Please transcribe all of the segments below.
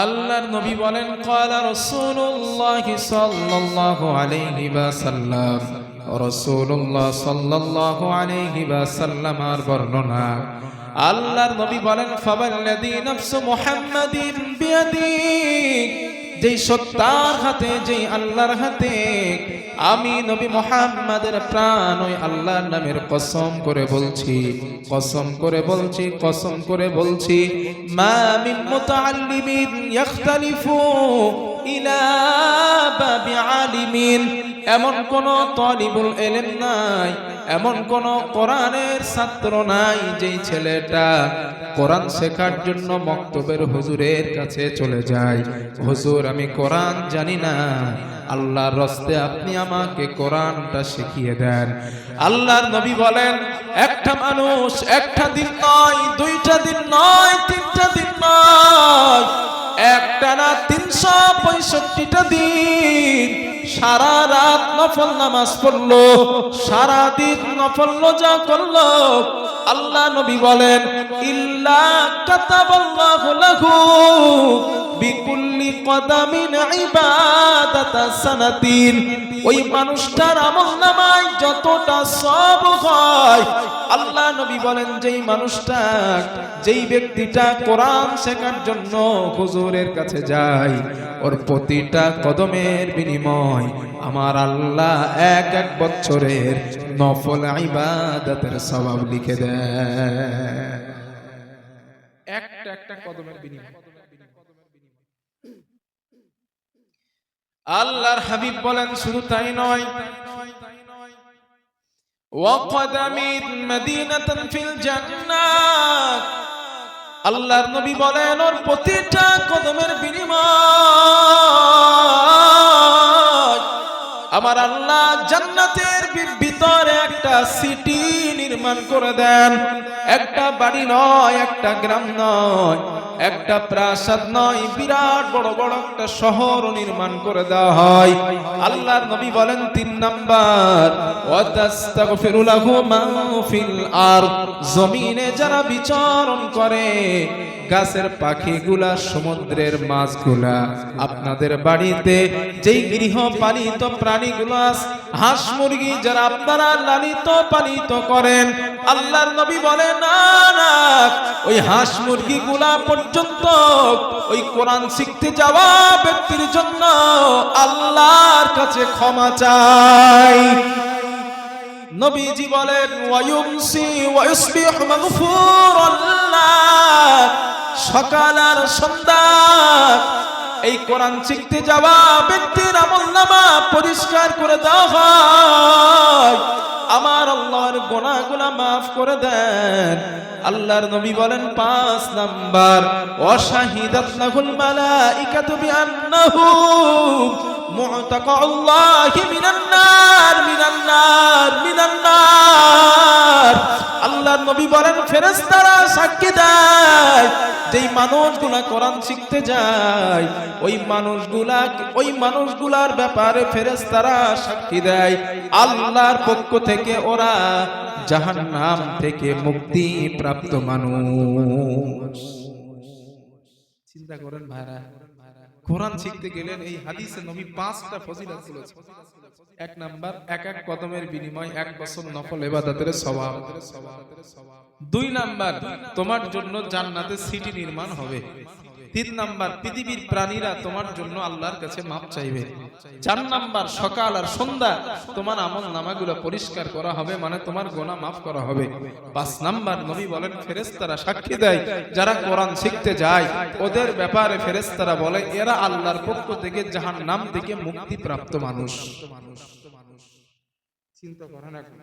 আল্লাহর নবী বলেন কালা রসুল্লাহ সাল্লাহ আলাইহি বা সাল্লাম রসুল্লাহ সাল্লাহ আলাইহি বা সাল্লাম আর বর্ণনা। আল্লাহর নবী বলেন ফাবাল্লাযী নাফসু মুহাম্মাদিন বিয়াদিহি। যেই সত্তার হাতে, যেই আল্লাহর হাতে, আমি নবী মোহাম্মদের প্রাণ, ওই আল্লাহর নামের কসম করে বলছি, কসম করে বলছি, কসম করে বলছি, মা ইলা এমন কোন তলিবুল এলেম নাই, এমন কোন কোরআনের ছাত্র নাই যেই ছেলেটা কোরআন শেখার জন্য মক্তবের হুজুরের কাছে চলে যায়। হুজুর, আমি কোরআন জানি না। আল্লাহর রস্তে আপনি আমাকে কোরআনটা শিখিয়ে দেন। আল্লাহর নবী বলেন, একটা মানুষ একটা দিন নয়, দুইটা দিন নয়, তিনটা দিন নয় একটা না তিনশো পঁয়ষট্টিটা দিন সারা রাত নফল নামাজ পড়ল, সারা দিন নফল রোজা করল। আল্লাহ নবী বলেন, ইল্লা কাতাবাল্লাহু লাহু বিকুল্লি কদামিন ইবাদাতা সানাতিন। ওই মানুষটার আমল নামায় যতটা সব হয়, আল্লাহ নবী বলেন, যেই মানুষটা, যেই ব্যক্তিটা কোরআন শেখার জন্য হুজুরের কাছে যায়, ওর প্রতিটা কদমের বিনিময় নয়। আমার আল্লাহ এক এক বছরের নফল ইবাদতের স্বভাব লিখে দেয়। আল্লাহর হাবিব বলেন, শুধু তাই নয়। ওয়াকদামিত মাদিনাতান ফিল জান্নাত। আল্লাহর নবী বলেন, ওর প্রতিটা কদমের বিনিময় আমার আল্লাহ জান্নাতের ভিতরে একটা সিটি নির্মাণ করে দেন। একটা বাড়ি নয়, একটা গ্রাম নয়, একটা প্রাসাদ নয়, বিরাট বড় বড় একটা শহর নির্মাণ করে দেওয়া হয়। আল্লাহর নবী বলেন তিন নাম্বার জমিনে যারা বিচরণ করে, গাছের পাখিগুলা, সমুদ্রের মাছগুলা। আপনাদের বাড়িতে যেই গৃহপালিত প্রাণীগুলো আছে, হাঁস মুরগি যারা আপনারা লালিত পালিত করেন আল্লাহর নবী বলে না না ওই হাঁস মুরগি গুলা পর্যন্ত ওই কোরআন শিখতে যাওয়া ব্যক্তির জন্য আল্লাহর কাছে ক্ষমা চাই। নবীজি বলেন ওয়ায়ুমসি ওয়ায়ুসবিহ মাগফুরাল্লাহ সকাল আর সন্ধ্যা এই কোরআন শিখতে যাওয়া ব্যক্তির আমল নামা পরিষ্কার করে দেওয়া হয়। আমার আল্লাহর গোনাগুলা মাফ করে দেন। আল্লাহর নবী বলেন, পাঁচ নাম্বার অশাহিদাত লাহুল মালাইকাতু বিআন্নাহু মুতাকাল্লাহি মিনান নার মিনান নার, মিনান নবী বলেন, ফেরেশতারা সাক্ষী দেয়, যেই মানুষগুলা কোরআন শিখতে যায়, ওই মানুষগুলা, ওই মানুষগুলার ব্যাপারে ফেরেশতারা সাক্ষী দেয়। আল্লাহর পক্ষ থেকে ওরা জাহান নাম থেকে মুক্তি প্রাপ্ত মানুষ। চিন্তা করেন ভাইরা। কোরআন শিখতে গেলেন, এই হাদিসে নবী পাঁচটা ফজিলত বলেছেন এক নাম্বার, এক এক কদমের বিনিময় এক বছর নফল ইবাদতের স্বভাব। দুই নাম্বার, তোমার জন্য জান্নাতে সিটি নির্মাণ হবে। তিন নাম্বার পৃথিবীর প্রাণীরা তোমার জন্য আল্লাহর কাছে মাপ চাইবে। চার নাম্বার সকাল আর সন্ধ্যা তোমার আমল নামাগুলো পরিষ্কার করা হবে মানে তোমার গোনা মাফ করা হবে। পাঁচ নাম্বার নবী বলেন ফেরেশতারা সাক্ষী দেয় যারা কোরআন শিখতে যায় ওদের ব্যাপারে ফেরেশতারা বলে এরা আল্লাহর পক্ষ থেকে জাহান নাম থেকে মুক্তি প্রাপ্ত মানুষ। চিন্তা করেন এখন।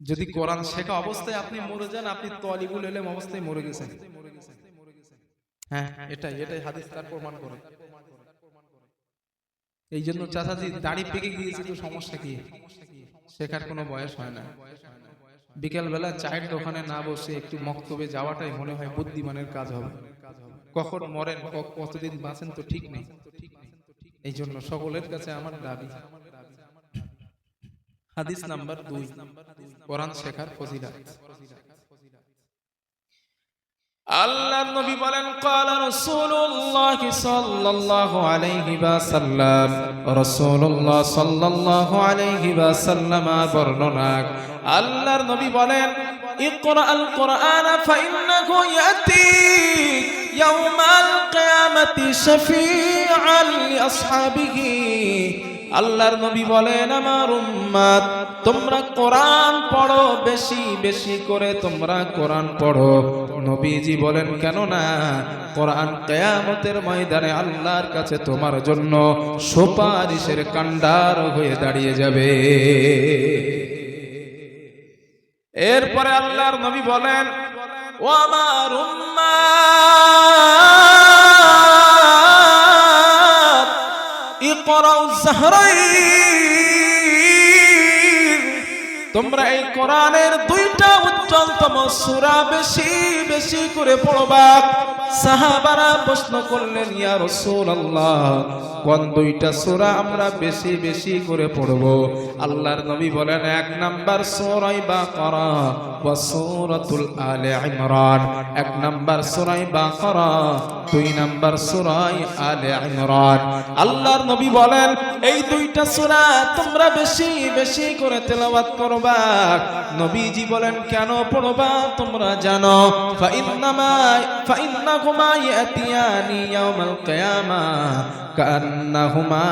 যদি কোরআন শেখা অবস্থায় আপনি মরে যান আপনি তলিবুল এলেম অবস্থায় মরে গেছেন। হ্যাঁ। এটাই এটাই হাদিস, তার প্রমাণ করে এই জন্য চাচাজি পেকে গিয়েছে সমস্যা কি? শেখার কোনো বয়স হয় না। চায়ের দোকানে না বসে একটু মক্তবে যাওয়াটাই মনে হয় বুদ্ধিমানের কাজ হবে। কখন মরেন কতদিন বাঁচেন তো ঠিক নেই। এই জন্য সকলের কাছে আমার দাবি। হাদিস নাম্বার দুই, কোরআন শেখার ফজিলাত। আল্লাহর নবী বলেন قال رسول الله صلى الله عليه وسلم رسول الله صلى الله عليه وسلم বর্ণনা আল্লাহর নবী বলেন اقرأ القرآن فإنه يأتي يوم القيامة شفيعا لأصحابه আল্লাহর নবী বলেন, আমার উম্মাদ, তোমরা কোরআন পড়ো বেশি বেশি করে তোমরা কোরআন পড়ো। নবীজি বলেন কেন না কোরআন কেয়ামতের ময়দানে আল্লাহর কাছে তোমার জন্য সুপারিশের কাণ্ডার হয়ে দাঁড়িয়ে যাবে। এরপরে আল্লাহর নবী বলেন, ও আমার উম্মাদ তোমরা এই কোরআনের দুইটা উজ্জ্বলতম সূরা বেশি বেশি করে পড়বা। সাহাবারা প্রশ্ন করলেন, ইয়া রাসূলুল্লাহ, কোন দুইটা সূরা আমরা বেশি বেশি করে পড়ব? আল্লাহর নবী বলেন, এক নাম্বার সূরাই বাকারা ওয়া সূরাতুল আলে ইমরান, এক নাম্বার সূরাই বাকারা দুই নাম্বার সুরাই আলে ইমরান। আল্লাহর নবী বলেন, এই দুইটা সুরা তোমরা বেশি বেশি করে তেলাওয়াত করবা। নবীজি বলেন, কেন পড়বা তোমরা জানো? ফাইন্নামা ইন্নামা, ফা ইন্নাকুমা ইয়াতিয়ানি ইয়াউমাল কিয়ামা। কান্নাহুমা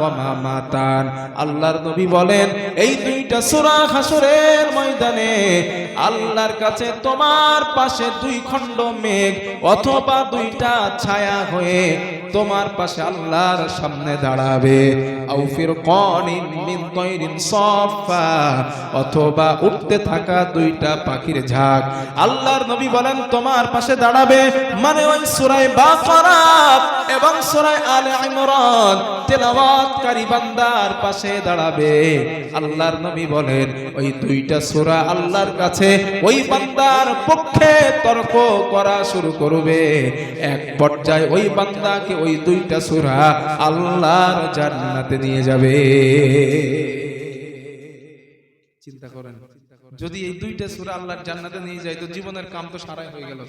গমামাতান। আল্লাহর নবী বলেন, এই দুইটা সূরা হাসরের ময়দানে আল্লাহর কাছে তোমার পাশে দুই খণ্ড মেঘ অথবা দুইটা ছায়া হয়ে তোমার পাশে আল্লাহর সামনে দাঁড়াবে। আও ফির কনিন মিন তৈরিন সফা অথবা উঠতে থাকা দুইটা পাখির ঝাঁক। আল্লাহর নবী বলেন, তোমার পাশে দাঁড়াবে মানে ওই সূরায়ে বাকারা এবং সূরায়ে আলে ইমরান তেলাওয়াতকারী বান্দার পাশে দাঁড়াবে। আল্লাহর নবী বলেন, ওই দুইটা সূরা আল্লাহর কাছে, ওই বান্দার পক্ষে তর্ক করা শুরু করবে। এক পর্যায়ে ওই বান্দাকে ওই দুইটা সূরা আল্লাহর জান্নাতে নিয়ে যাবে। চিন্তা করেন, যদি এই দুইটা সূরা আল্লাহর জান্নাতে নিয়ে যায়, তো জীবনের কাম তো সারাই হয়ে গেল।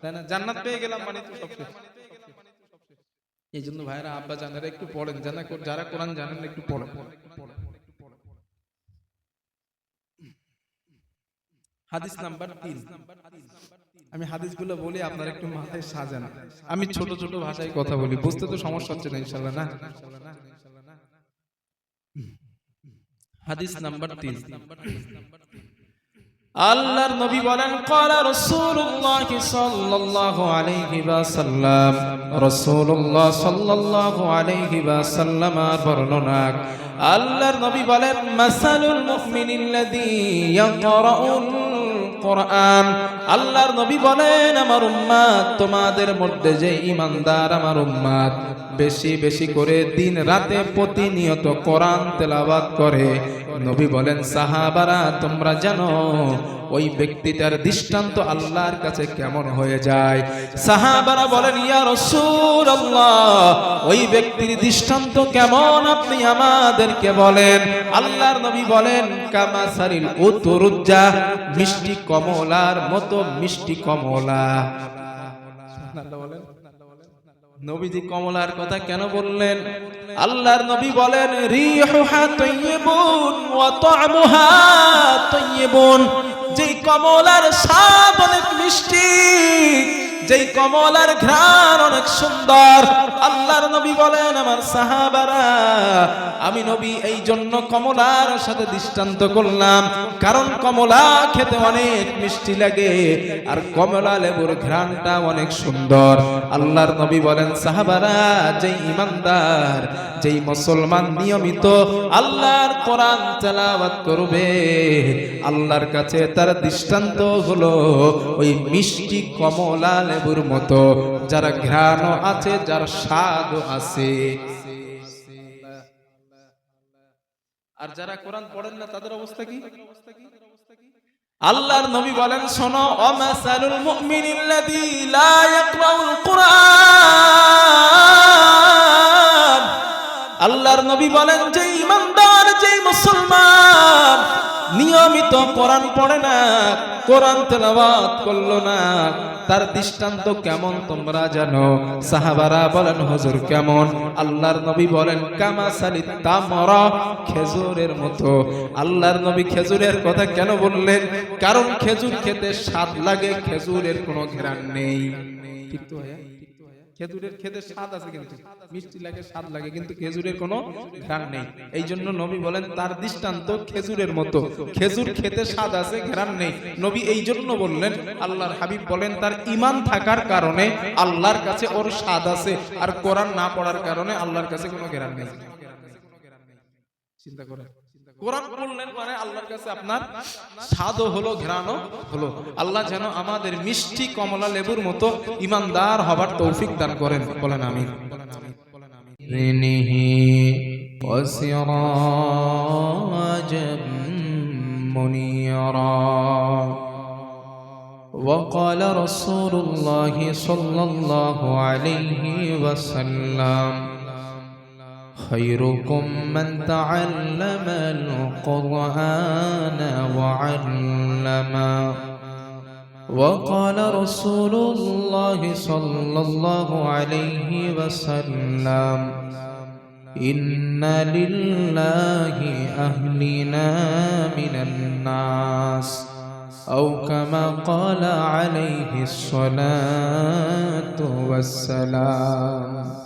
তাই না? জান্নাত পেয়ে গেলাম মানে তো সব শেষ। এই জন্য ভাইরা আব্বা জানারা একটু পড়েন, জানা যারা কোরআন জানেন একটু পড়েন। হাদিস নাম্বার তিন। আমি হাদিসগুলো বলি, আপনার একটু মাথায় সাজান। আমি ছোট ছোট ভাষায় কথা বলি, বুঝতে তো সমস্যা হচ্ছে না ইনশাল্লাহ না? হাদিস নাম্বার তিন। আল্লাহর নবী বলেন, ক্বালা রাসূলুল্লাহ সাল্লাল্লাহু আলাইহি ওয়াসাল্লাম। রাসূলুল্লাহ সাল্লাল্লাহু আলাইহি ওয়াসাল্লাম বর্ণনা আল্লাহর নবী বলেন, মাসালুল মুমিনিল্লাযী ইয়াকরাউল কোরআন। আল্লাহর নবী বলেন, আমার উম্মাত তোমাদের মধ্যে যে ইমানদার আমার উম্মাত বেশি বেশি করে দিন রাতে প্রতিনিয়ত কোরআন তেলাবাদ করে। নবী বলেন, সাহাবারা, তোমরা জানো, ওই ব্যক্তিটার দৃষ্টান্ত আল্লাহর কাছে কেমন হয়ে যায়? সাহাবারা বলেন, ইয়া রাসূলুল্লাহ, ওই ব্যক্তির দৃষ্টান্ত কেমন আপনি আমাদেরকে বলেন? আল্লাহর নবী বলেন, কামাসারিল উতুরুজ্জা মিষ্টি কমলার মতো মিষ্টি কমলা। নবীজি কমলার কথা কেন বললেন? আল্লাহর নবী বলেন রিহুহা তাইয়িবুন ওয়া তা'মুহা তাইয়িবুন যেই কমলার স্বাদ অনেক মিষ্টি যেই কমলার ঘ্রাণ অনেক সুন্দর, আল্লাহর নবী বলেন, আমার সাহাবারা, আমি নবী, এই জন্য কমলার সাথে দৃষ্টান্ত করলাম। কারণ কমলা খেতে অনেক মিষ্টি লাগে, আর কমলা লেবুর ঘ্রাণটা অনেক সুন্দর। আল্লাহর নবী বলেন, সাহাবারা, যেই ইমানদার, যেই মুসলমান নিয়মিত আল্লাহর কোরআন তেলাওয়াত করবে, আল্লাহর কাছে তার দৃষ্টান্ত হলো ওই মিষ্টি কমলা লেবুর মতো, যার ঘ্রাণ আছে, যার স্বাদ আছে। আর যারা কোরআন পড়েন না, তাদের অবস্থা কি? আল্লাহর নবী বলেন, শোনো অমাসালুল মুমিনিল্লাযী লা ইয়াকরাউল কুরআন। আল্লাহর নবী বলেন যে ইমানদার যে মুসলমান, নিয়মিত কোরআন পড়ে না, কোরআন তেলাওয়াত করল না, তার দৃষ্টান্ত কেমন তোমরা জানো? সাহাবারা বলেন, হুজুর কেমন? আল্লাহর নবী বলেন, কামা সালিত তামরা, খেজুরের মতো। আল্লাহর নবী খেজুরের কথা কেন বললেন? কারণ খেজুর খেতে স্বাদ লাগে, খেজুরের কোনো ঘেরান নেই। ঠিক তো ভাইয়া? খেজুরের খেতে স্বাদ আছে কিন্তু। মিষ্টি লাগে স্বাদ লাগে কিন্তু খেজুরের কোনো ঘ্রাণ নেই। এই জন্য নবী বলেন তার দৃষ্টান্ত খেজুরের মতো। খেজুর খেতে স্বাদ আছে ঘ্রাণ নেই। নবী এই জন্য বললেন আল্লাহর হাবিব বলেন তার ইমান থাকার কারণে আল্লাহর কাছে ওর স্বাদ আছে আর কোরআন না পড়ার কারণে আল্লাহর কাছে কোনো ঘ্রাণ নেই। চিন্তা করেন। কোরআন পড়লেন মানে আল্লাহর কাছে আপনার স্বাদও হলো ঘ্রাণও হলো আল্লাহ যেন আমাদের মিষ্টি কমলা লেবুর মতো ইমানদার হবার তৌফিক দান করেন বলেন আমি وقال رسول الله صلى الله عليه وسلم خيركم من تعلم القرآن وعلم. وقال رسول الله صلى الله عليه وسلم إن لله أهلنا من الناس. أو كما قال عليه الصلاة والسلام.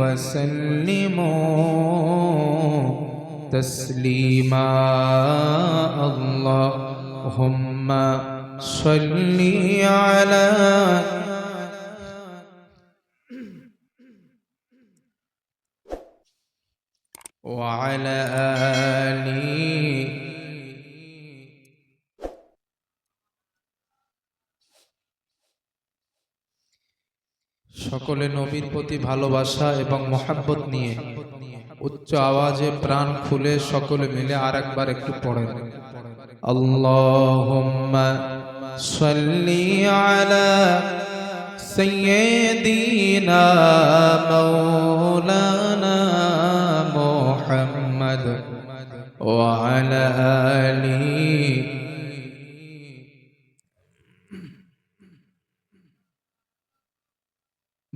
وسلموا تسليما اللهم صل على وعلى آله সকলে নবীর প্রতি ভালোবাসা এবং মহাব্বত নিয়ে। উচ্চ আওয়াজে প্রাণ খুলে সকলে মিলে আর একবার একটু পড়েন। আল্লাহুম্মা সাল্লি আলা সাইয়্যিদিনা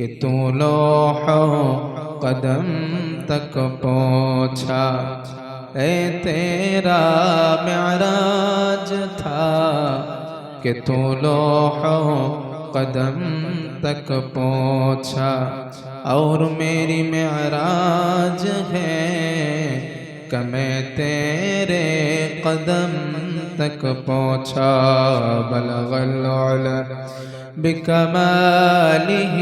कि तू लोह कदम तक पहुँचा ए तेरा म्याराज था कि तू लोह कदम तक पहुँचा और मेरी म्याराज है कमें तेरे कदम तक पहुँचा बलगल بلغ العلا بکماله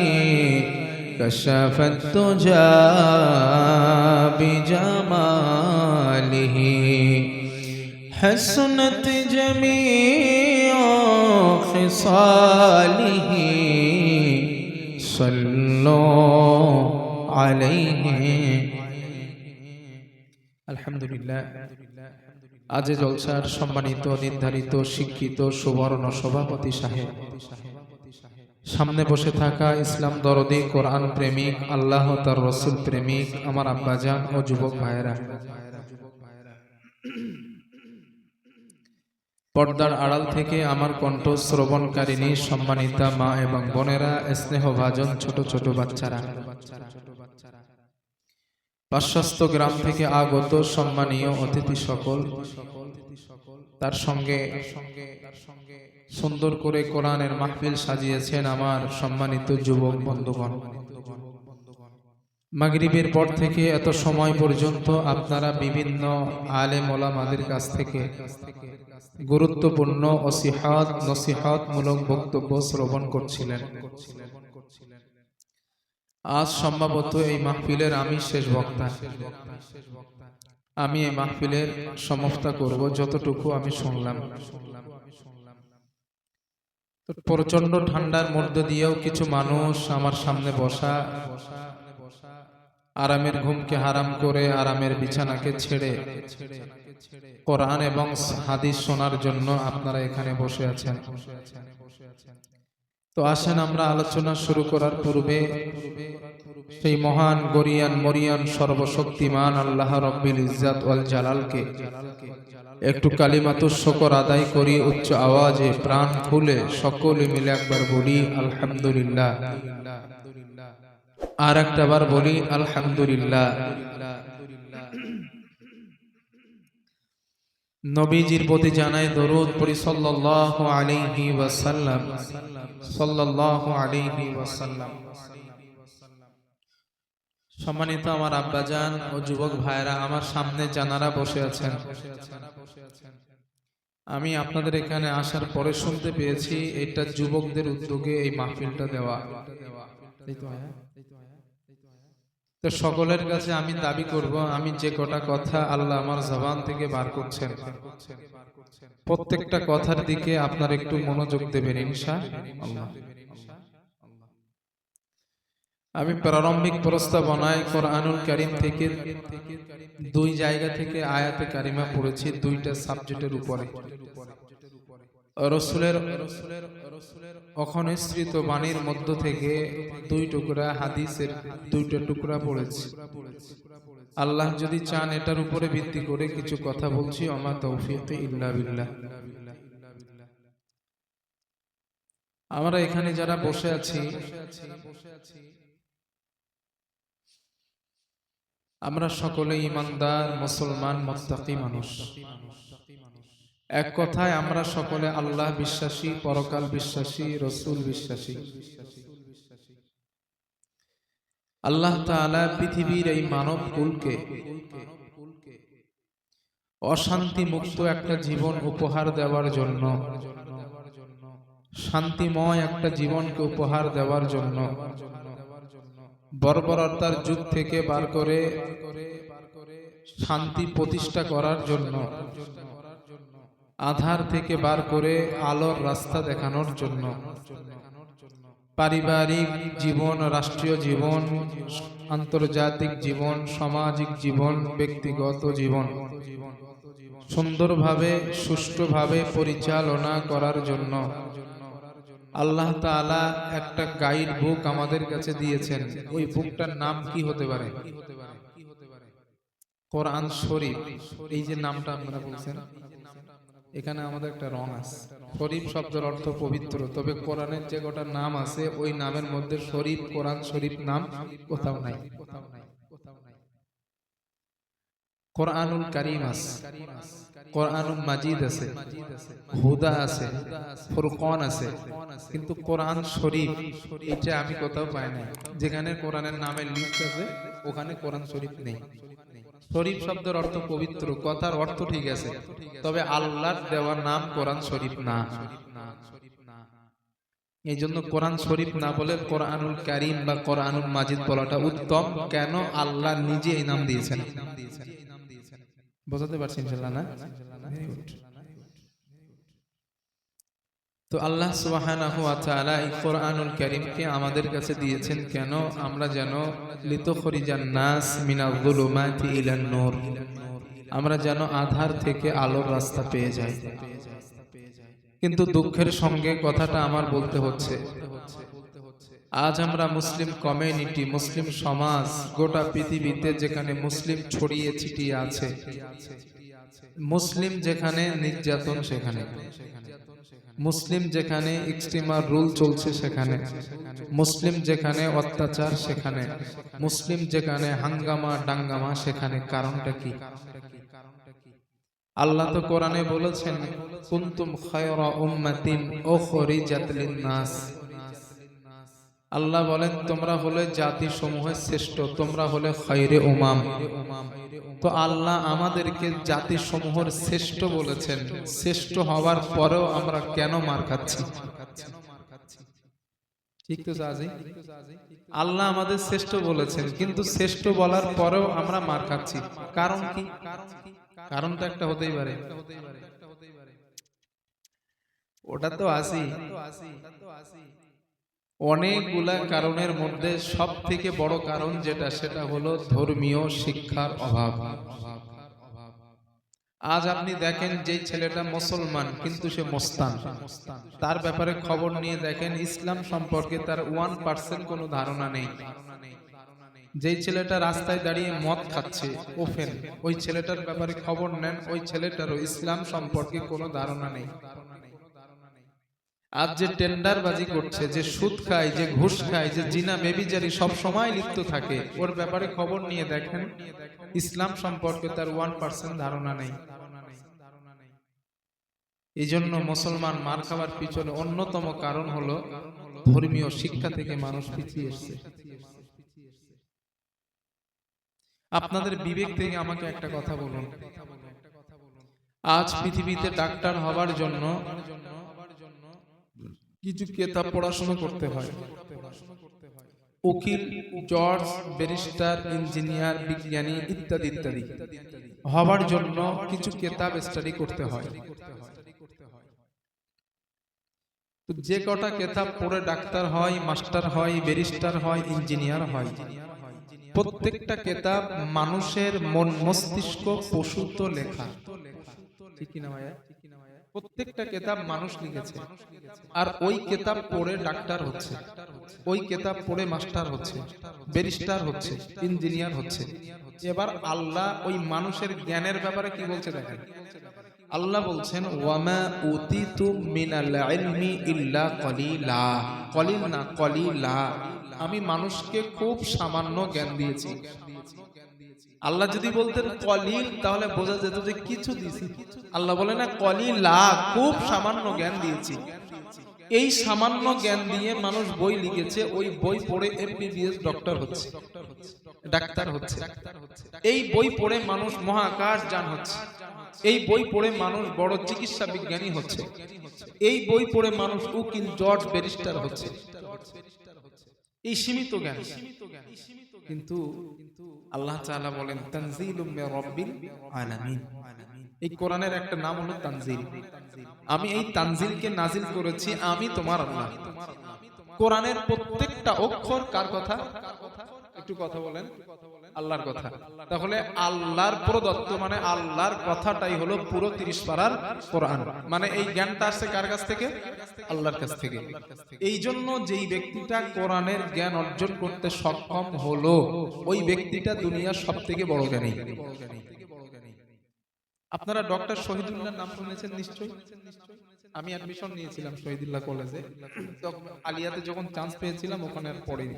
كشف الدجى بجماله حسنت جميع خصاله صلوا عليه আলহামদুলিল্লাহ আজ এ জলসার সম্মানিত নির্ধারিত শিক্ষিত সুবর্ণ সভাপতি সাহেব সামনে বসে থাকা ইসলাম দরদি কোরআন প্রেমিক, আল্লাহ তার রসুল প্রেমিক, আমার আব্বাজান ও যুবক ভাইয়েরা। পর্দার আড়াল থেকে আমার কণ্ঠ শ্রবণকারিণী সম্মানিতা মা এবং বোনেরা, স্নেহভাজন ছোট ছোট বাচ্চারা। পার্শ্বস্ত গ্রাম থেকে আগত সম্মানীয় অতিথি সকল তার সঙ্গে সঙ্গে তার সঙ্গে সুন্দর করে কোরআনের মাহফিল সাজিয়েছেন আমার সম্মানিত যুবক বন্ধুগণ। মাগরিবের পর থেকে এত সময় পর্যন্ত আপনারা বিভিন্ন আলেম ওলামাদের কাছ থেকে গুরুত্বপূর্ণ অসিহাত নসিহাত মূলক বক্তব্য শ্রবণ করছিলেন। আজ সম্ভবত এই মাহফিলের আমি শেষ বক্তা। আমি এই মাহফিলের সমাপ্তা করব, যতটুকু আমি শুনলাম। প্রচণ্ড ঠান্ডার মধ্য দিয়েও কিছু মানুষ আমার সামনে বসা, আরামের ঘুমকে হারাম করে আরামের বিছানাকে ছেড়ে কোরআন এবং হাদিস শোনার জন্য আপনারা এখানে বসে আছেন। তো আসেন আমরা আলোচনা শুরু করার পূর্বে, সেই মহান গরিয়ান মরিয়ান সর্বশক্তিমান আল্লাহ রব্বিল ইজ্জাত ওয়াল জালালকে একটু কালিমাতুর শকর আদায় করি, উচ্চ আওয়াজে প্রাণ খুলে সকলে মিলে একবার বলি, আলহামদুলিল্লাহ। আর একটা বার বলি, আলহামদুলিল্লাহ। নবীজির প্রতি জানাই দরুদ পড়ি, সাল্লাল্লাহু আলাইহি ওয়াসাল্লাম। সাল্লাল্লাহু আলাইহি ওয়াসাল্লাম। সম্মানিত আমার আব্বাজান ও যুবক ভাইরা আমার সামনে জানারা বসে আছেন। আমি আপনাদের এখানে আসার পরে শুনতে পেয়েছি, এটা যুবকদের উদ্যোগে এই মাহফিলটা দেওয়া? তো সকলের কাছে আমি দাবি করব, আমি যে কটা কথা আল্লাহ আমার জবান থেকে বার করছেন, প্রত্যেকটা কথার দিকে আপনার একটু মনোযোগ দেবেন, ইনশা আল্লাহ। আমি প্রারম্ভিক প্রস্তাবনায় কোরআনুল কারিম থেকে দুই জায়গা থেকে আয়াতে কারিমা পড়েছি, দুইটা সাবজেক্টের উপরে। রসুলের অখনিসৃত বাণীর মধ্য থেকে দুই টুকরা হাদিসের দুইটা টুকরা পড়েছি। আল্লাহ যদি চান এটার উপরে ভিত্তি করে কিছু কথা বলছি আমার তৌফিক ইল্লা বিল্লাহ। আমরা এখানে যারা বসে আছি বসে আছি আমরা সকলে ইমানদার, মুসলমান, মোত্তাকি মানুষ। এক কথায়, আমরা সকলে আল্লাহ বিশ্বাসী, পরকাল বিশ্বাসী, রসুল বিশ্বাসী। আল্লাহ পৃথিবীর এই মানব কুলকে অশান্তি মুক্ত একটা জীবন উপহার দেওয়ার জন্য, শান্তিময় একটা জীবনকে উপহার দেওয়ার জন্য বর্বরতার যুগ থেকে বার করে শান্তি প্রতিষ্ঠা করার জন্য, আধার থেকে বার করে আলোর রাস্তা দেখানোর জন্য, পারিবারিক জীবন, রাষ্ট্রীয় জীবন, আন্তর্জাতিক জীবন, সামাজিক জীবন, ব্যক্তিগত জীবন সুন্দরভাবে, সুষ্ঠুভাবে পরিচালনা করার জন্য আল্লাহ তাআলা একটা গাইড বুক আমাদের কাছে দিয়েছেন। ওই বুকটার নাম কি হতে পারে? কোরআন শরীফ। এই যে নামটা আপনারা বলছেন, এখানে আমাদের একটা রং আছে। শরীফ শব্দের অর্থ পবিত্র, তবে কোরআনের যে কটা নাম আছে, ওই নামের মধ্যে শরীফ, কোরআন শরীফ নাম কোথাও নাই। কোথাও নাই কোরআনুল কারিম আছে, কোরআনুল মাজিদ আছে, হুদা আছে, ফুরকান আছে, কিন্তু কোরআন শরীফ এটা আমি কোথাও পাই না যেখানে কোরআনের নামের লিস্ট আছে ওখানে কোরআন শরীফ নেই। শরীফ শব্দের অর্থ পবিত্র, কথার অর্থ ঠিক আছে, তবে আল্লাহর দেওয়া নাম কোরআন শরীফ না। এই জন্য কোরআন শরীফ না বলে কোরআনুল কারিম বা কোরআনুল মাজিদ বলাটা উত্তম, কেন আল্লাহ নিজে এই নাম দিয়েছেন? বোঝাতে পারছি ইনশাল্লাহ, না? তো আল্লাহ সুবহানাহু এই কোরআনুল আমাদের কাছে দিয়েছেন কেন? আমরা যেন নাস মিনাল ইলান আমরা যেন আধার থেকে আলোর রাস্তা পেয়ে যাই। কিন্তু দুঃখের সঙ্গে কথাটা আমার বলতে হচ্ছে। আজ আমরা মুসলিম কমিউনিটি, মুসলিম সমাজ, গোটা পৃথিবীতে যেখানে মুসলিম ছড়িয়ে ছিটিয়ে আছে। মুসলিম যেখানে নির্যাতন সেখানে। মুসলিম যেখানে এক্সট্রিমার রুল চলছে সেখানে। মুসলিম যেখানে অত্যাচার সেখানে। মুসলিম যেখানে হাঙ্গামা ডাঙ্গামা সেখানে। কারণটা কি? আল্লাহ তো কোরআনে বলেছেন, কুনতুম খায়রা উম্মাতিন উখরিজাত লিন-নাস। আল্লাহ বলেন, তোমরা হলে জাতি সমূহের শ্রেষ্ঠ, তোমরা হলে খৈরে উমাম। তো আল্লাহ আমাদেরকে জাতি সমূহের শ্রেষ্ঠ বলেছেন। শ্রেষ্ঠ হওয়ার পরেও আমরা কেন মার খাচ্ছি? ঠিক তো আল্লাহ আমাদের শ্রেষ্ঠ বলেছেন, কিন্তু শ্রেষ্ঠ বলার পরেও আমরা মার খাচ্ছি। কারণ কি? কারণ তো একটা হতেই পারে। ওটা তো আসি অনেকগুলা কারণের মধ্যে সব থেকে বড় কারণ যেটা, সেটা হলো ধর্মীয় শিক্ষার অভাব। আজ আপনি দেখেন যে ছেলেটা মুসলমান, কিন্তু সে মোস্তান। তার ব্যাপারে খবর নিয়ে দেখেন, ইসলাম সম্পর্কে তার ওয়ান পার্সেন্ট কোনো ধারণা নেই। যেই ছেলেটা রাস্তায় দাঁড়িয়ে মদ খাচ্ছে, ওফেন। ওই ছেলেটার ব্যাপারে খবর নেন, ওই ছেলেটারও ইসলাম সম্পর্কে কোনো ধারণা নেই। আজ যে টেন্ডারবাজি করছে, যে সুদ খায়, যে ঘুষ খায়, যে জিনা বেবিজারি সব সময় লিপ্ত থাকে, ওর ব্যাপারে খবর নিয়ে দেখেন। ইসলাম সম্পর্কে তার ওয়ান পার্সেন্ট ধারণা নেই। এই জন্য মুসলমান মার খাবার পিছনে অন্যতম কারণ হলো ধর্মীয় শিক্ষা থেকে মানুষ পিছিয়ে এসছে। আপনাদের বিবেক থেকে আমাকে একটা কথা বলুন। আজ পৃথিবীতে ডাক্তার হবার জন্য কিছু কেতাব পড়াশোনা করতে হয়। উকিল জজ ব্যারিস্টার, ইঞ্জিনিয়ার, বিজ্ঞানী ইত্যাদি ইত্যাদি। হবার জন্য কিছু কেতাব স্টাডি করতে হয়। যে কটা কেতাব পড়ে ডাক্তার হয়, মাস্টার হয়, ব্যারিস্টার হয়, ইঞ্জিনিয়ার হয়, প্রত্যেকটা কেতাব মানুষের মন মস্তিষ্ক প্রসূত লেখা। ঠিক কিনা ভাইয়া? প্রত্যেকটা কেতাব মানুষ লিখেছে। আর ওই কেতাব পড়ে ডাক্তার হচ্ছে। ওই কেতাব পড়ে মাস্টার হচ্ছে, ব্যারিস্টার হচ্ছে, ইঞ্জিনিয়ার হচ্ছে। এবার আল্লাহ ওই মানুষের জ্ঞানের ব্যাপারে কি বলছে দেখেন। আল্লাহ বলছেন, ওয়ামা উতিতু মিনাল ইলমি ইল্লা কলিলা। কলিল না, কলিলা। আমি মানুষকে খুব সামান্য জ্ঞান দিয়েছি। আল্লাহ যদি বলতেন কলিল তাহলে বোঝা যেত যে কিছু দিয়েছি আল্লাহ বলে না কলিলা খুব সামান্য জ্ঞান দিয়েছি। এই সামান্য জ্ঞান দিয়ে মানুষ বই লিখেছে ওই বই পড়ে এমবিবিএস ডক্টর হচ্ছে ডাক্তার হচ্ছে। এই বই পড়ে মানুষ মহাকাশ যান হচ্ছে। এই বই পড়ে মানুষ বড় চিকিৎসা বিজ্ঞানী হচ্ছে। এই বই পড়ে মানুষ উকিল জজ ব্যারিস্টার হচ্ছে। এই সীমিত জ্ঞান। কিন্তু আল্লাহ তাআলা বলেন, তানজিলুম মির রাব্বিল আলামিন। এই কোরআনের একটা নাম হলো তানজিল। আমি এই তানজিলকে নাজিল করেছি আমি তোমার আল্লাহ। কোরআনের প্রত্যেকটা অক্ষর কার কথা? একটু কথা বলেন। আল্লাহর কথা। তাহলে আল্লাহর প্রদত্ত মানে আল্লাহর কথাটাই হলো পুরো তিরিশ পারার কোরআন। মানে এই জ্ঞানটা আসছে কার কাছ থেকে? আল্লাহর কাছ থেকে। এই জন্য যেই ব্যক্তিটা কোরআনের জ্ঞান অর্জন করতে সক্ষম হলো ওই ব্যক্তিটা দুনিয়ার সব থেকে বড় জ্ঞানী। আপনারা ডক্টর শহীদুল্লাহ নাম শুনেছেন নিশ্চয়ই? আমি অ্যাডমিশন নিয়েছিলাম শহীদুল্লাহ কলেজে তখন আলিয়াতে যখন চান্স পেয়েছিলাম ওখানে আর পড়িনি।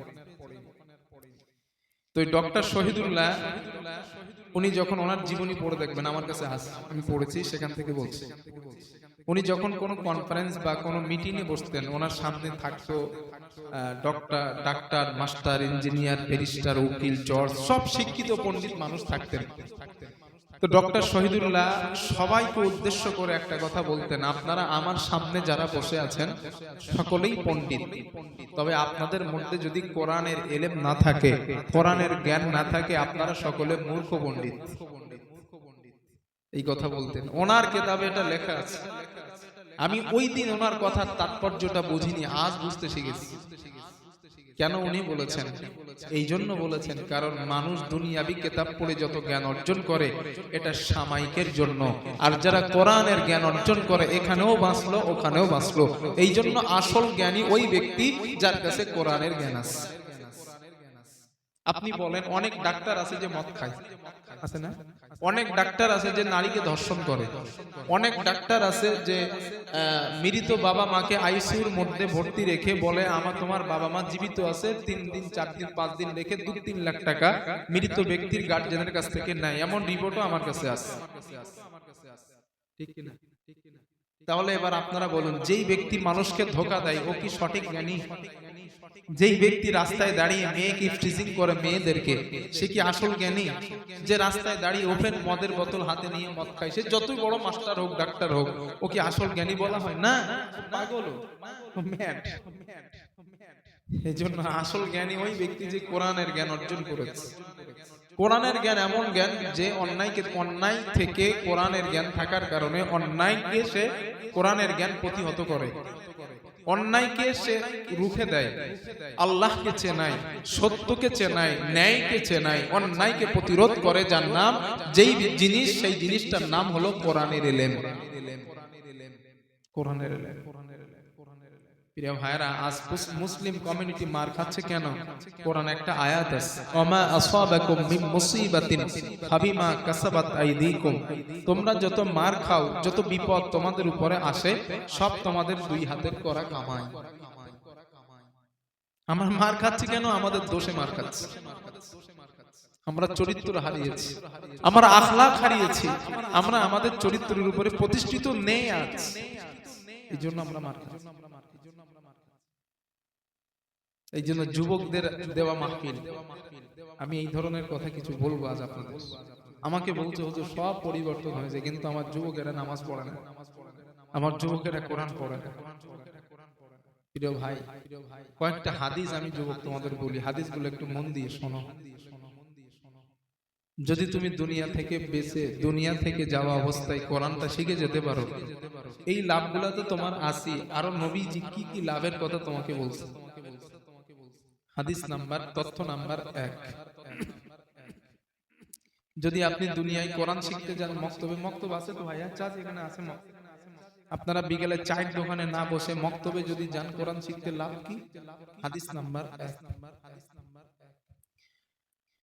তো ডক্টর শহীদুল্লাহ, উনি যখন ওনার জীবনী পড়ে দেখবেন, আমার কাছে আস আমি পড়েছি, সেখান থেকে বলছি। উনি যখন কোনো কনফারেন্স বা কোনো মিটিংয়ে বসতেন, ওনার সামনে থাকতো ডক্টর ডাক্তার মাস্টার ইঞ্জিনিয়ার ব্যারিস্টার উকিল জজ সব শিক্ষিত পণ্ডিত মানুষ থাকতেন। তো ডক্টর শহীদুল্লাহ সবাইকে উদ্দেশ্য করে একটা কথা বলতেন, আপনারা আমার সামনে যারা বসে আছেন, সকলেই পণ্ডিত। তবে আপনাদের মধ্যে যদি কোরআনের এলেম না থাকে, কোরআনের জ্ঞান না থাকে, আপনারা সকলে মূর্খ পণ্ডিত। এই কথা বলতেন। ওনার কেতাবে এটা লেখা আছে। আমি ওই দিন ওনার কথার তাৎপর্যটা বুঝিনি, আজ বুঝতে শিখেছি। কেন উনি বলেছেন? এই জন্য বলেছেন কারণ মানুষ দুনিয়াবি কেতাব পড়ে যত জ্ঞান অর্জন করে এটা সামায়িকের জন্য। আর যারা কোরআনের জ্ঞান অর্জন করে এখানেও বাঁচলো ওখানেও বাঁচলো। এই জন্য আসল জ্ঞানী ওই ব্যক্তি যার কাছে কোরআনের জ্ঞান আছে। আপনি বলেন অনেক ডাক্তার আছে যে মদ খায়। আছে না? অনেক ডাক্তার আছে যে নারীকে ধর্ষণ করে। অনেক ডাক্তার আছে যে মৃত বাবা মাকে আইসিউর মধ্যে ভর্তি রেখে বলে আমার তোমার বাবা মা জীবিত আছে তিন দিন চার দিন পাঁচ দিন রেখে দু তিন লাখ টাকা মৃত ব্যক্তির গার্জেনের কাছ থেকে নেয়। এমন রিপোর্টও আমার কাছে আছে। ঠিক কিনা? তাহলে এবার আপনারা বলুন যেই ব্যক্তি মানুষকে ধোকা দেয় ও কি সঠিক জ্ঞানী? যেই ব্যক্তি রাস্তায় দাঁড়িয়ে মেয়েকে ফ্রিজিং করে মেয়েদেরকে, সে কি আসল জ্ঞানী? যে রাস্তায় দাঁড়িয়ে ওপেন মদের বোতল হাতে নিয়ে মদ খায়, সে যতই বড় মাস্টার হোক, ডাক্তার হোক ও কি আসল জ্ঞানী বলা হয়? না। এই জন্য আসল জ্ঞানী ওই ব্যক্তি যে কোরআনের জ্ঞান অর্জন করেছে। কোরআনের জ্ঞান এমন জ্ঞান যে অন্যায়কে অন্যায় থেকে কোরআনের জ্ঞান থাকার কারণে অন্যায়কে সে কোরআনের জ্ঞান প্রতিহত করে। অন্যায়কে সে রুখে দেয়? আল্লাহকে চেনায়, সত্যকে চেনায়, ন্যায়কে চেনায়, অন্যায়কে প্রতিরোধ করে যার নাম, যেই জিনিস, সেই জিনিসটার নাম হলো কোরআনের এলেম। কোরআনের এলেম। প্রিয় ভাইরা আজ মুসলিম কমিউনিটি মার খাচ্ছে কেন? কোরআন একটা আয়াত আছে। আসাবাকুম মিন মুসিবাতিন ফাবিমা কাসাবাত আইদিকুম। তোমরা যত মার খাও, যত বিপদ তোমাদের উপরে আসে, সব তোমাদের দুই হাতের করা কামাই। আমরা মার খাচ্ছি কেন? আমাদের দোষে মার খাচ্ছি। আমরা চরিত্র হারিয়েছি। আমরা আখলাক হারিয়েছি। আমরা আমাদের চরিত্রের উপরে প্রতিষ্ঠিত নেই আজ। এই জন্য আমরা মার খাচ্ছি। এই জন্য যুবকদের দেওয়া মাহফিল। আমি এই ধরনের কথা কিছু বলব আজ আপনাদের। আমাকে বলছে, হুজুর, সব পরিবর্তন হয়েছে, কিন্তু আমার যুবকেরা নামাজ পড়ে না। আমার যুবকেরা কোরআন পড়ে না। প্রিয় ভাই, কয়েকটা হাদিস আমি যুবক তোমাদের বলি। হাদিস হাদিসগুলো একটু মন দিয়ে শোনো। যদি তুমি দুনিয়া থেকে বেঁচে দুনিয়া থেকে যাওয়া অবস্থায় কোরআনটা শিখে যেতে পারো, এই লাভগুলো তো তোমার আসি আরও নবীজি কি কি লাভের কথা তোমাকে বলছে? হাদিস নাম্বার, তথ্য নাম্বার এক। যদি আপনি দুনিয়ায় কোরআন শিখতে যান, মক্তবে, মক্তব আছে তো ভাইয়া? চাষ এখানে আছে আপনারা বিকেলে চায়ের দোকানে না বসে মক্তবে যদি যান, কোরআন শিখতে লাভ কি? হাদিস নাম্বার এক।